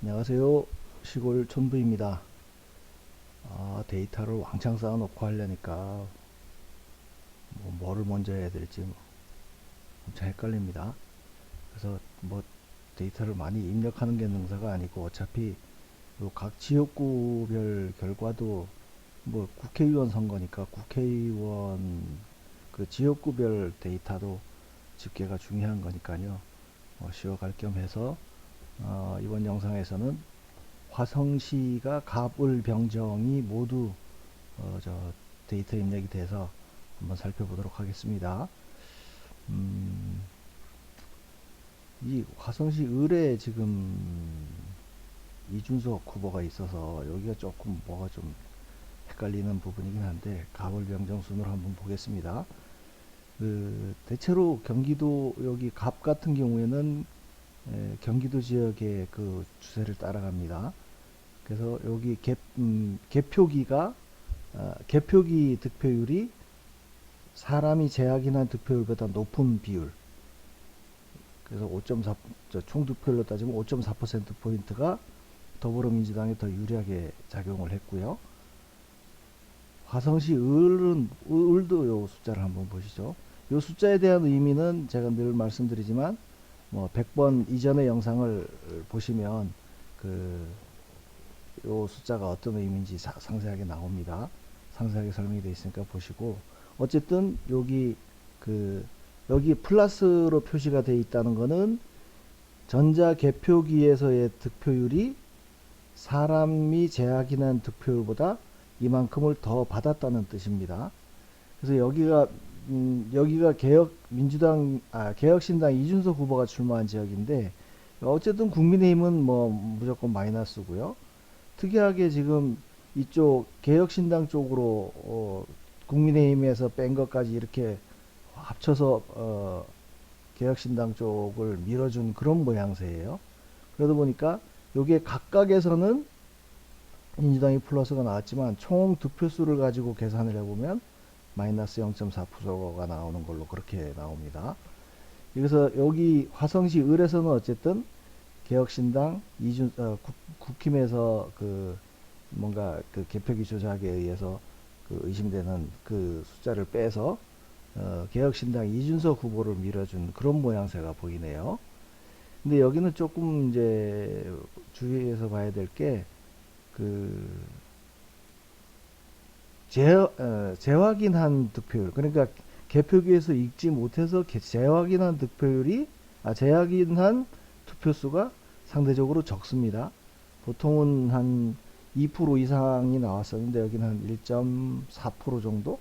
안녕하세요. 시골 촌부입니다. 아, 데이터를 왕창 쌓아놓고 하려니까 뭐 뭐를 먼저 해야 될지 뭐 엄청 헷갈립니다. 그래서 뭐 데이터를 많이 입력하는 게 능사가 아니고 어차피 요각 지역구별 결과도 뭐 국회의원 선거니까 국회의원 그 지역구별 데이터도 집계가 중요한 거니까요. 어, 쉬어갈 겸 해서 어, 이번 영상에서는 화성시가 갑을 병정이 모두 어, 저 데이터 입력이 돼서 한번 살펴보도록 하겠습니다. 음, 이 화성시 을에 지금 이준석 후보가 있어서 여기가 조금 뭐가 좀 헷갈리는 부분이긴 한데 갑을 병정 순으로 한번 보겠습니다. 그 대체로 경기도 여기 갑 같은 경우에는 에, 경기도 지역의 그 추세를 따라갑니다. 그래서 여기 개, 음, 개표기가 아, 개표기 득표율이 사람이 재확인한 득표율보다 높은 비율. 그래서 5.4, 저총 득표율로 따지면 5.4% 포인트가 더불어민주당에 더 유리하게 작용을 했고요. 화성시 을은 을도 요 숫자를 한번 보시죠. 요 숫자에 대한 의미는 제가 늘 말씀드리지만 뭐 100번 이전의 영상을 보시면 그 요 숫자가 어떤 의미인지 사- 상세하게 나옵니다. 상세하게 설명이 되어 있으니까 보시고 어쨌든 여기 그 여기 플러스로 표시가 되어 있다는 거는 전자 개표기에서의 득표율이 사람이 재확인한 득표율보다 이만큼을 더 받았다는 뜻입니다. 그래서 여기가 음, 여기가 개혁 민주당 아 개혁신당 이준석 후보가 출마한 지역인데 어쨌든 국민의힘은 뭐 무조건 마이너스고요. 특이하게 지금 이쪽 개혁신당 쪽으로 어, 국민의힘에서 뺀 것까지 이렇게 합쳐서 어, 개혁신당 쪽을 밀어준 그런 모양새예요. 그러다 보니까 여기에 각각에서는 민주당이 플러스가 나왔지만 총 득표수를 가지고 계산을 해보면 마이너스 0.4%가 나오는 걸로 그렇게 나옵니다. 그래서 여기 화성시 을에서는 어쨌든 개혁신당 이준 어, 국, 국힘에서 그 뭔가 그 개표기 조작에 의해서 그 의심되는 그 숫자를 빼서 어, 개혁신당 이준석 후보를 밀어준 그런 모양새가 보이네요. 근데 여기는 조금 이제 주의해서 봐야 될 게 그 재, 어, 재확인한 득표율 그러니까 개표기에서 읽지 못해서 개- 재확인한 득표율이 아 재확인한 투표수가 상대적으로 적습니다. 보통은 한 2% 이상이 나왔었는데 여기는 한 1.4% 정도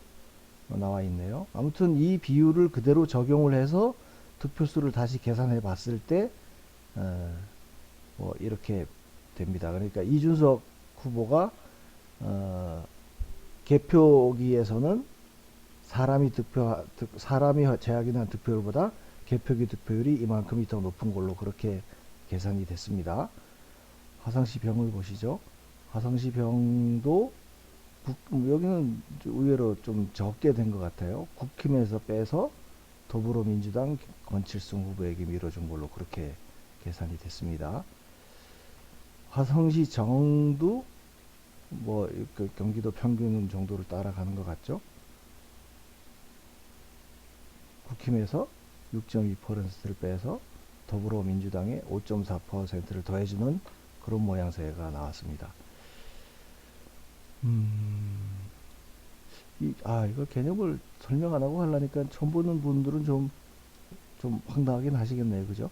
나와 있네요. 아무튼 이 비율을 그대로 적용을 해서 득표수를 다시 계산해 봤을 때, 어, 뭐 이렇게 됩니다. 그러니까 이준석 후보가 어, 개표기에서는 사람이 득표 득- 사람이 제약이나 득표율보다 개표기 득표율이 이만큼이 더 높은 걸로 그렇게 계산이 됐습니다. 화성시 병을 보시죠. 화성시 병도 국- 음, 여기는 의외로 좀 적게 된 것 같아요. 국힘에서 빼서 더불어민주당 권칠승 후보에게 밀어준 걸로 그렇게 계산이 됐습니다. 화성시 정도 뭐 그 경기도 평균 정도를 따라가는 것 같죠. 국힘에서 6.2%를 빼서 더불어민주당의 5.4%를 더해주는 그런 모양새가 나왔습니다. 음, 이, 아, 이거 개념을 설명 안 하고 하려니까 처음 보는 분들은 좀, 좀 황당하긴 하시겠네요. 그죠?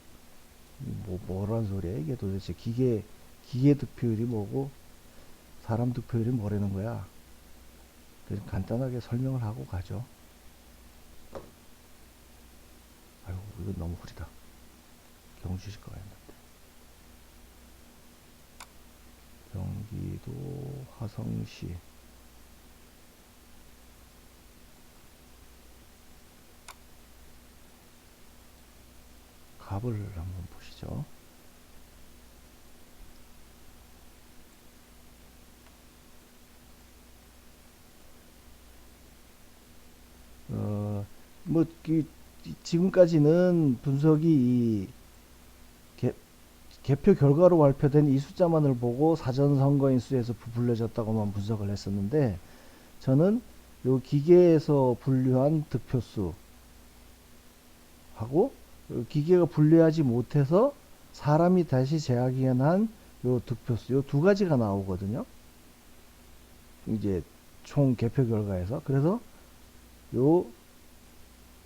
뭐, 뭐란 소리야? 이게 도대체 기계, 기계 득표율이 뭐고, 사람 득표율이 뭐라는 거야? 그래서 간단하게 설명을 하고 가죠. 아이고, 이거 너무 흐리다. 경주시가 했는데. 경기도 화성시. 갑을 한번 보시죠. 그, 지금까지는 분석이 이 개, 개표 결과로 발표된 이 숫자만을 보고 사전 선거 인 수에서 부풀려졌다고만 분석을 했었는데 저는 요 기계에서 분류한 득표수 하고 요 기계가 분류하지 못해서 사람이 다시 재확인한 요 득표수 요 두 가지가 나오거든요. 이제 총 개표 결과에서 그래서 요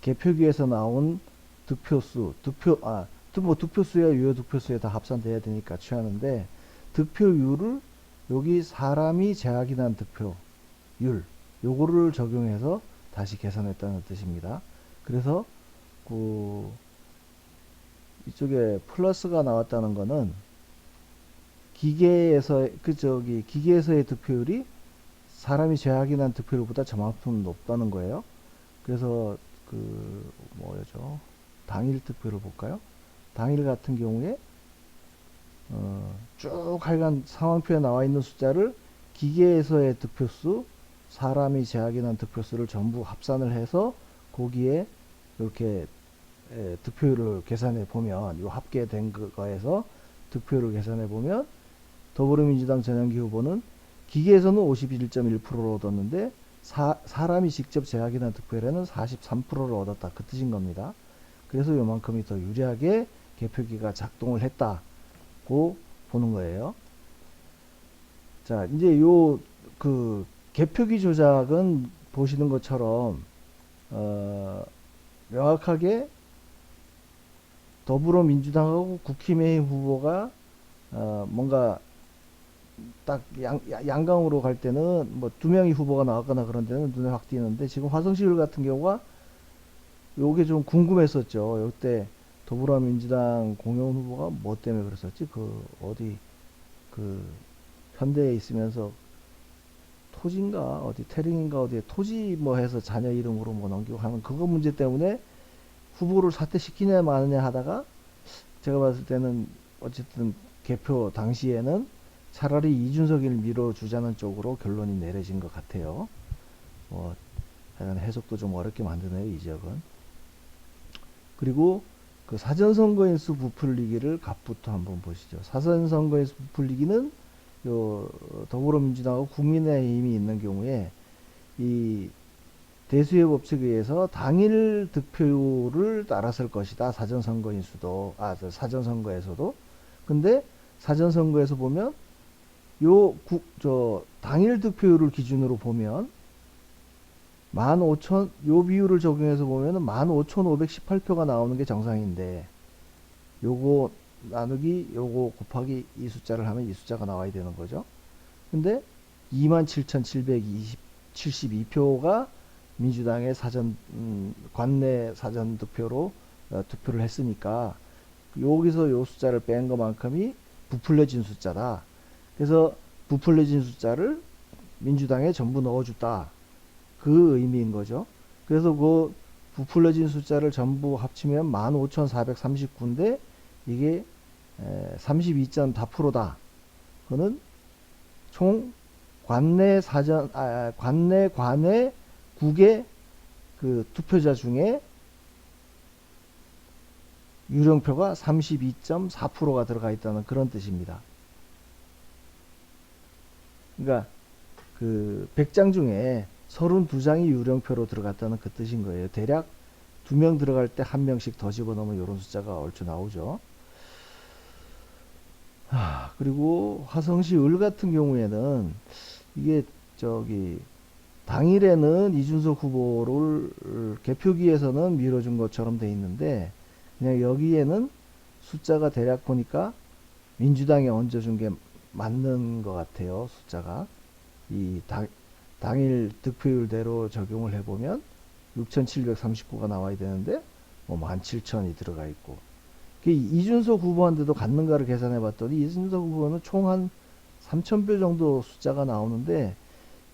개표기에서 나온 득표수 득표 아 득- 뭐 득표수야 유효 득표수에 다 합산돼야 되니까 취하는데 득표율을 여기 사람이 재확인한 득표율 요거를 적용해서 다시 계산했다는 뜻입니다. 그래서 그 이쪽에 플러스가 나왔다는 거는 기계에서 그 저기 기계에서의 득표율이 사람이 재확인한 득표율보다 저만큼 높다는 거예요. 그래서 그 뭐죠? 당일 득표를 볼까요? 당일 같은 경우에 어, 쭉 하여간 상황표에 나와 있는 숫자를 기계에서의 득표수, 사람이 재확인한 득표수를 전부 합산을 해서 거기에 이렇게 에, 득표율을 계산해 보면 이 합계된 거에서 득표율을 계산해 보면 더불어민주당 전현기 후보는 기계에서는 51.1%를 얻었는데 사, 사람이 직접 재확인한 득표율에는 43%를 얻었다 그 뜻인 겁니다. 그래서 요만큼이 더 유리하게 개표기가 작동을 했다고 보는 거예요. 자, 이제 요 그 개표기 조작은 보시는 것처럼 어, 명확하게 더불어민주당하고 국힘의힘 후보가 어, 뭔가 딱 양, 야- 양강으로 갈 때는 뭐 두 명이 후보가 나왔거나 그런 데는 눈에 확 띄는데 지금 화성시율 같은 경우가 요게 좀 궁금했었죠. 요때 더불어민주당 공영 후보가 뭐 때문에 그랬었지? 그 어디 그 현대에 있으면서 토지인가 어디 태릉인가 어디에 토지 뭐 해서 자녀 이름으로 뭐 넘기고 하는 그거 문제 때문에 후보를 사퇴시키냐 마느냐 하다가 제가 봤을 때는 어쨌든 개표 당시에는 차라리 이준석을 밀어주자는 쪽으로 결론이 내려진 것 같아요. 뭐 하여간 해석도 좀 어렵게 만드네요 이 지역은. 그리고 그 사전선거인수 부풀리기를 값부터 한번 보시죠. 사전선거인수 부풀리기는 요 더불어민주당하고 국민의힘이 있는 경우에 이 대수의 법칙에 의해서 당일 득표율을 따랐을 것이다. 사전선거인수도 아저 사전선거에서도 근데 사전선거에서 보면 요 국 저 당일 득표율을 기준으로 보면 15,000, 요 비율을 적용해서 보면은 15,518표가 나오는 게 정상인데, 요거 나누기, 요거 곱하기 이 숫자를 하면 이 숫자가 나와야 되는 거죠. 근데 27,772표가 민주당의 사전, 음, 관내 사전 득표로 어, 투표를 했으니까, 여기서 요 숫자를 뺀 것만큼이 부풀려진 숫자다. 그래서 부풀려진 숫자를 민주당에 전부 넣어줬다. 그 의미인 거죠. 그래서 그 부풀려진 숫자를 전부 합치면 15,439인데 이게 32.4%다. 그거는 총 관내 사전 아, 관내 관외 국의 그 투표자 중에 유령표가 32.4%가 들어가 있다는 그런 뜻입니다. 그러니까 그 100장 중에 32장이 유령표로 들어갔다는 그 뜻인 거예요. 대략 두 명 들어갈 때 한 명씩 더 집어넣으면 이런 숫자가 얼추 나오죠. 아, 그리고 화성시 을 같은 경우에는 이게 저기 당일에는 이준석 후보를 개표기에서는 밀어준 것처럼 돼 있는데 그냥 여기에는 숫자가 대략 보니까 민주당에 얹어준 게 맞는 것 같아요. 숫자가 이 당, 당일 득표율대로 적용을 해보면 6,739가 나와야 되는데 뭐 17,000이 들어가 있고 그 이준석 후보한테도 갔는가를 계산해 봤더니 이준석 후보는 총 한 3,000표 정도 숫자가 나오는데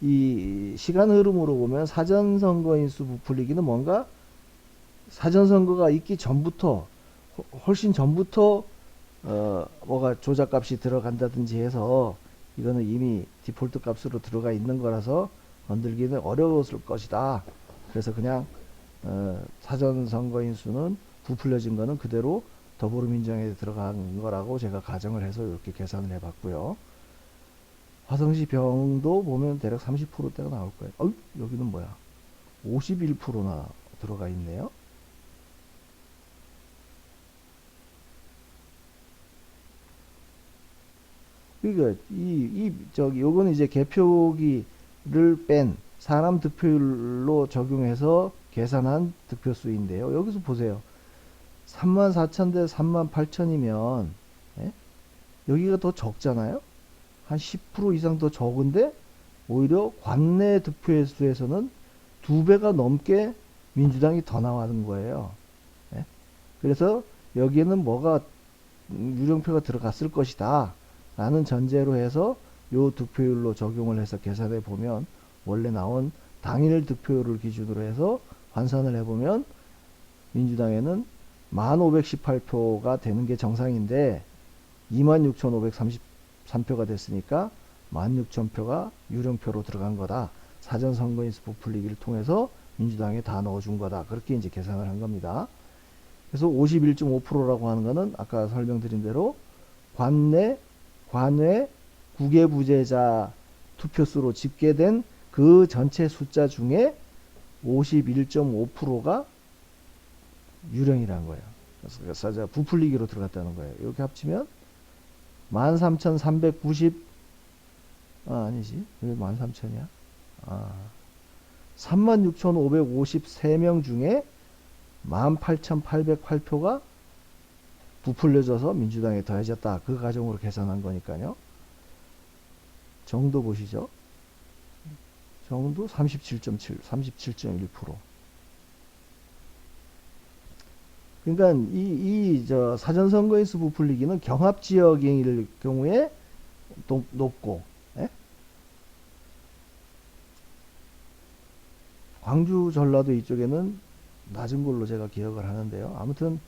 이 시간 흐름으로 보면 사전 선거 인수 부풀리기는 뭔가 사전 선거가 있기 전부터 허- 훨씬 전부터 어 뭐가 조작값이 들어간다든지 해서 이거는 이미 디폴트 값으로 들어가 있는 거라서 건들기는 어려웠을 것이다. 그래서 그냥 어, 사전 선거인 수는 부풀려진 거는 그대로 더불어민주당에 들어간 거라고 제가 가정을 해서 이렇게 계산을 해봤고요. 화성시 병도 보면 대략 30%대가 나올 거예요. 어, 여기는 뭐야? 51%나 들어가 있네요. 그러니까 이, 이 저기 요거는 이제 개표기를 뺀 사람 득표율로 적용해서 계산한 득표 수인데요. 여기서 보세요. 3만 4천 대 3만 8천이면 예? 여기가 더 적잖아요. 한 10% 이상 더 적은데 오히려 관내 득표의 수에서는 두 배가 넘게 민주당이 더 나가는 거예요. 예? 그래서 여기에는 뭐가 음, 유령표가 들어갔을 것이다. 라는 전제로 해서 요 득표율로 적용을 해서 계산해 보면 원래 나온 당일 득표율을 기준으로 해서 환산을 해보면 민주당에는 1518표가 되는 게 정상인데 26,533표가 됐으니까 16,000표가 유령표로 들어간 거다. 사전 선거인수 부풀리기를 통해서 민주당에 다 넣어준 거다. 그렇게 이제 계산을 한 겁니다. 그래서 51.5%라고 하는 거는 아까 설명드린 대로 관내, 관외, 국외부재자 투표수로 집계된 그 전체 숫자 중에 51.5%가 유령이라는 거예요. 그래서 자 부풀리기로 들어갔다는 거예요. 이렇게 합치면 13,390 아, 아니지. 왜 13,000이야? 아. 36,553명 중에 18,808표가 부풀려져서 민주당에 더해졌다. 그 가정으로 계산한 거니까요. 정도 보시죠. 정도 37.7, 37.1%. 그러니까 이, 이, 저, 사전선거인수 부풀리기는 경합 지역일 경우에 높, 높고, 예? 광주, 전라도 이쪽에는 낮은 걸로 제가 기억을 하는데요. 아무튼,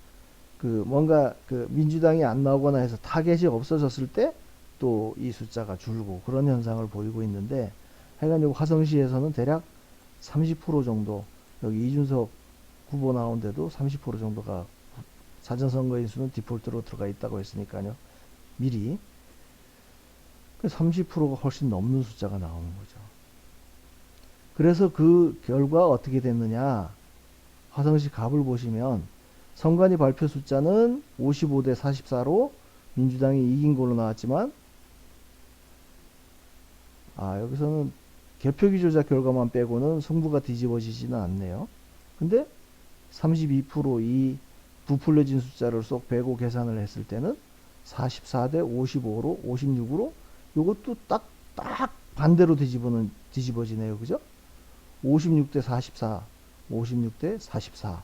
그, 뭔가, 그, 민주당이 안 나오거나 해서 타겟이 없어졌을 때, 또 이 숫자가 줄고, 그런 현상을 보이고 있는데, 하여간 요 화성시에서는 대략 30% 정도, 여기 이준석 후보 나온데도 30% 정도가 사전선거 인수는 디폴트로 들어가 있다고 했으니까요. 미리. 30%가 훨씬 넘는 숫자가 나오는 거죠. 그래서 그 결과 어떻게 됐느냐. 화성시 갑을 보시면 선관위 발표 숫자는 55대 44로 민주당이 이긴 걸로 나왔지만 아 여기서는 개표기 조작 결과만 빼고는 승부가 뒤집어지지는 않네요. 근데 32%이 부풀려진 숫자를 쏙 빼고 계산을 했을 때는 44대 55로 56으로 이것도 딱, 딱 반대로 뒤집어는, 뒤집어지네요. 그죠? 56대 44, 56대 44.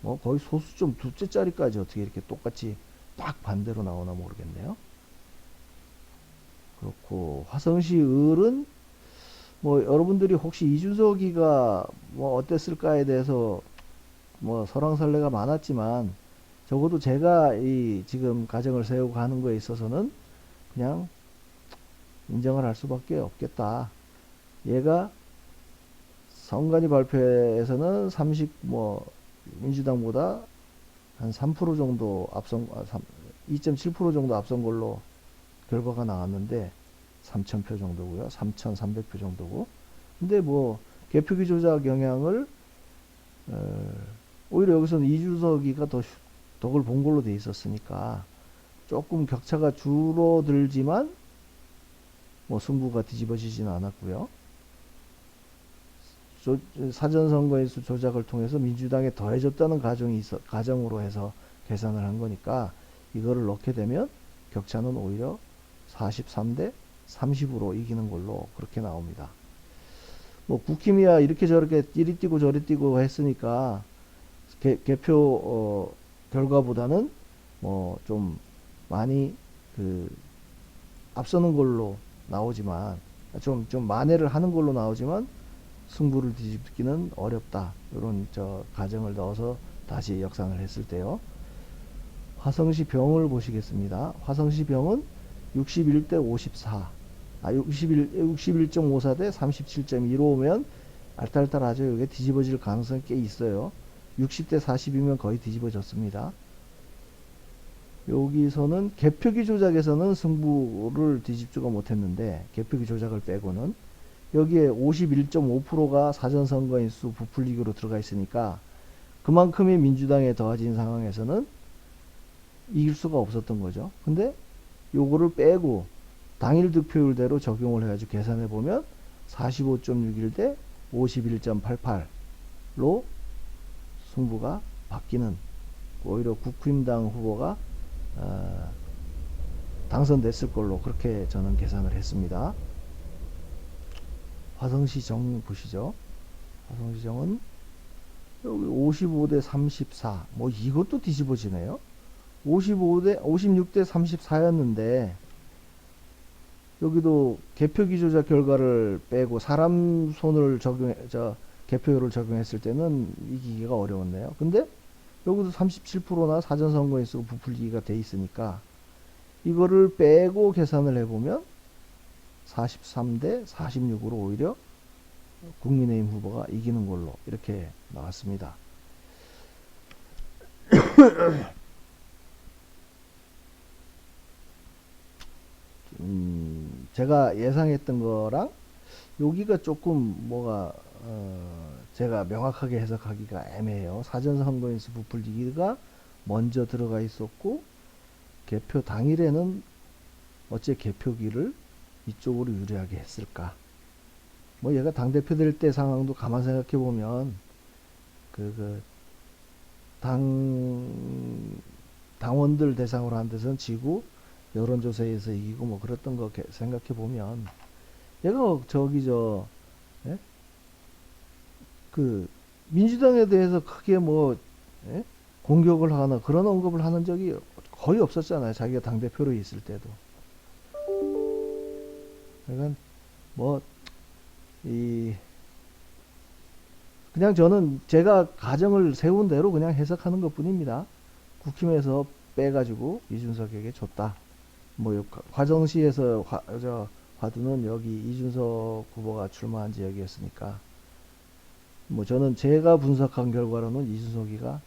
뭐 거의 소수점 두째 짜리까지 어떻게 이렇게 똑같이 딱 반대로 나오나 모르겠네요. 그렇고 화성시 을은 뭐 여러분들이 혹시 이준석이가 뭐 어땠을까에 대해서 뭐 설왕설래가 많았지만 적어도 제가 이 지금 가정을 세우고 가는 거에 있어서는 그냥 인정을 할 수밖에 없겠다. 얘가 선관위 발표에서는 30 뭐 민주당보다 한 3% 정도 앞선 2.7% 정도 앞선 걸로 결과가 나왔는데 3,000표 정도고요. 3,300표 정도고. 근데 뭐 개표기 조작 영향을 어, 오히려 여기서는 이준석이가 더 덕을 본 걸로 돼 있었으니까 조금 격차가 줄어들지만 뭐 승부가 뒤집어지지는 않았고요. 사전선거인수 조작을 통해서 민주당에 더해졌다는 가정이 있어, 가정으로 해서 계산을 한 거니까 이거를 넣게 되면 격차는 오히려 43대 30으로 이기는 걸로 그렇게 나옵니다. 뭐 국힘이야 이렇게 저렇게 이리 뛰고 저리 뛰고 했으니까 개, 개표 어, 결과보다는 뭐 좀 많이 그 앞서는 걸로 나오지만 좀좀 만회를 하는 걸로 나오지만 승부를 뒤집기는 어렵다 이런 저 가정을 넣어서 다시 역산을 했을 때요. 화성시 병을 보시겠습니다. 화성시 병은 61대 54, 아 61, 61.54 대 37.15면 알딸딸하죠. 이게 뒤집어질 가능성이 꽤 있어요. 60대 40이면 거의 뒤집어졌습니다. 여기서는 개표기 조작에서는 승부를 뒤집지가 못했는데 개표기 조작을 빼고는 여기에 51.5%가 사전선거인 수 부풀리기로 들어가 있으니까 그만큼의 민주당에 더해진 상황에서는 이길 수가 없었던 거죠. 근데 요거를 빼고 당일 득표율대로 적용을 해가지고 계산해 보면 45.61 대 51.88로 승부가 바뀌는 오히려 국힘당 후보가 어, 당선됐을 걸로 그렇게 저는 계산을 했습니다. 화성시정 보시죠. 화성시정은 여기 55대 34. 뭐 이것도 뒤집어지네요. 55대 56대 34였는데 여기도 개표 기 조작 결과를 빼고 사람 손을 적용 저 개표율을 적용했을 때는 이기기가 어려웠네요. 근데 여기도 37%나 사전 선거인 수 부풀리기가 돼 있으니까 이거를 빼고 계산을 해보면 43대 46으로 오히려 국민의힘 후보가 이기는 걸로 이렇게 나왔습니다. 음, 제가 예상했던 거랑 여기가 조금 뭐가 어, 제가 명확하게 해석하기가 애매해요. 사전 선거인수 부풀리기가 먼저 들어가 있었고 개표 당일에는 어째 개표기를 이쪽으로 유리하게 했을까? 뭐 얘가 당 대표 될 때 상황도 가만 생각해 보면 그 그 당 당원들 대상으로 한 데서는 지고 여론조사에서 이기고 뭐 그랬던 거 생각해 보면 얘가 저기 저 예? 그 민주당에 대해서 크게 뭐 예? 공격을 하거나 그런 언급을 하는 적이 거의 없었잖아요. 자기가 당 대표로 있을 때도. 그러니까 뭐 이 그냥 저는 제가 가정을 세운 대로 그냥 해석하는 것 뿐입니다. 국힘에서 빼가지고 이준석에게 줬다. 뭐 요- 화정시에서 화, 저 화두는 여기 이준석 후보가 출마한 지역이었으니까 뭐 저는 제가 분석한 결과로는 이준석이가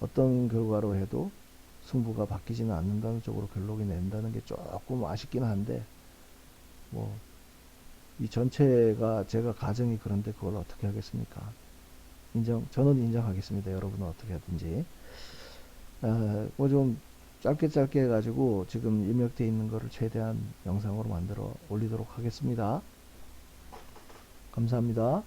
어떤 결과로 해도 승부가 바뀌지는 않는다는 쪽으로 결론이 낸다는 게 조금 아쉽긴 한데 뭐 이 전체가 제가 가정이 그런데 그걸 어떻게 하겠습니까? 인정 저는 인정하겠습니다. 여러분은 어떻게 하든지 뭐좀 짧게 짧게 해가지고 지금 입력되어 있는 거를 최대한 영상으로 만들어 올리도록 하겠습니다. 감사합니다.